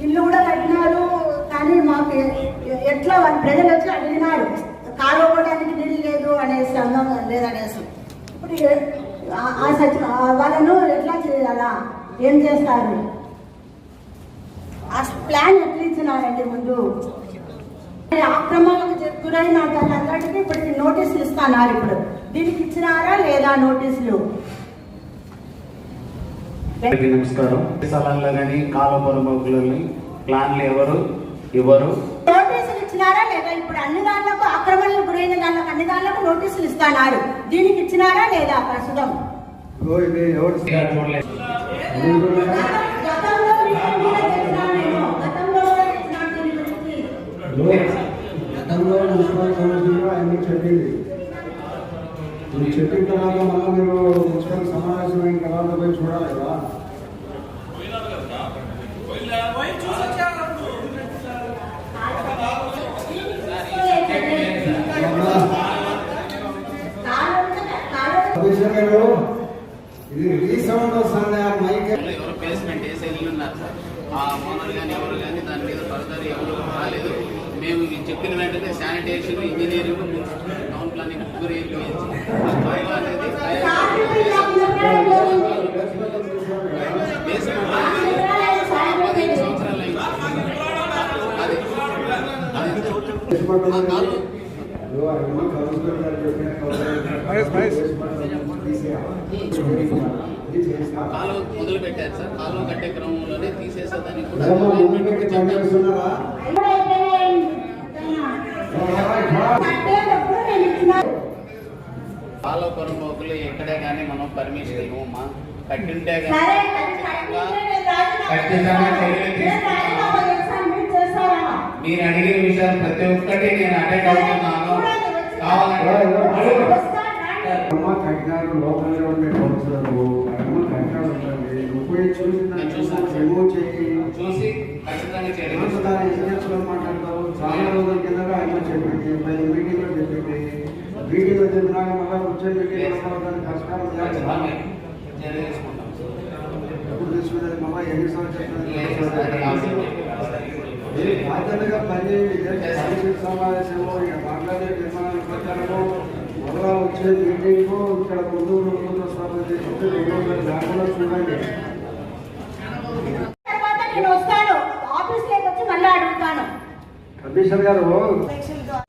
ఇల్లు కూడా కట్టినారు కానీ మాకు ఎట్లా వాళ్ళు ప్రజలు వచ్చి అడిగినారు. కాలువడానికి నీళ్ళు లేదు అనేసి అన్నం లేదనేసి. ఇప్పుడు ఆ- సచి వాళ్ళను ఎట్లా చేయాలా? ఏం చేస్తారు? ఆ ప్లాన్ ఎట్లా ఇచ్చినారండి ముందు? మరి ఆక్రమణకు జ- గురైన వాళ్ళందరికీ ఇప్పుడు నోటీసులు ఇస్తున్నారు ఇప్పుడు. దీనికి ఇచ్చినారా లేదా నోటీసులు? అందరికీ నమస్కారం. స్థలాల్లో కానీ కాలపరమకులని ప్లాన్లు ఎవరు? ఇవ్వరు నోటీసులు ఇచ్చినారా లేదా? ఇప్పుడు అన్ని దాంట్లకు ఆక్రమణకు గురైన దాంట్లకు అన్ని దాంట్లకు నోటీసులు ఇస్తున్నారు దీనికి ఇచ్చినారా లేదా? ప్రస్తుతం. గతంలో మున్సిపల్ అన్ని చెప్పింది మీరు చెప్పిన తర్వాత మళ్ళీ మీరు మున్సిపల్ సమావేశం అయిన తర్వాత పోయి చూడాలి కదా? ఇది రీసౌండ్ వస్తుంది ఆ మైక్. ఎవరు ప్లేస్మెంట్ వేసే ఇల్లు ఉన్నారు సార్. ఆ ఓనర్ కానీ ఎవరు కానీ దాని మీద ఫర్దర్ ఎవరు రాలేదు. మేము చెప్పిన వెంటనే శానిటేషన్ ఇంజనీరింగ్ టౌన్ ప్లానింగ్ ముగ్గురు ఇల్లు ఇచ్చి ఫైల్ అనేది బేస్మెంట్ పదిహేను సంవత్సరాలు అయింది అది అది ఆ కాలు కమిషనర్ గారు చెప్పిన కాలు మొదలు పెట్టారు సార్ కాలు కట్టే క్రమంలోనే తీసేసేదానికి కూడా కాలువ పొరపోకులు ఎక్కడే కానీ మనం పర్మిషన్ ఇవ్వమా? కట్టింటే. మీరు అడిగిన విషయాలు ప్రతి ఒక్కటి నేను అటెండ్ అవుతున్నాను. ఉండే ఉంటుంది చేయి. చూసి ఖచ్చితంగా చర్యలు చాలా రోజుల కింద ఆయన చెప్పింది పది మీటింగ్లో చెప్పింది మీటింగ్లో చెప్పినాక మళ్ళీ వచ్చే మీటింగ్ పరిష్కారం ఎప్పుడు తీసుకునేది మళ్ళీ ఎన్ని సంవత్సరాలు. బాధ్యతగా పనిచేయండి సమావేశము ఇక మాట్లాడే నిర్మాణాల ప్రకారము మళ్ళా వచ్చే మీటింగ్ ఇక్కడ ముందు లేకుండా చూడండి Commissioner గారు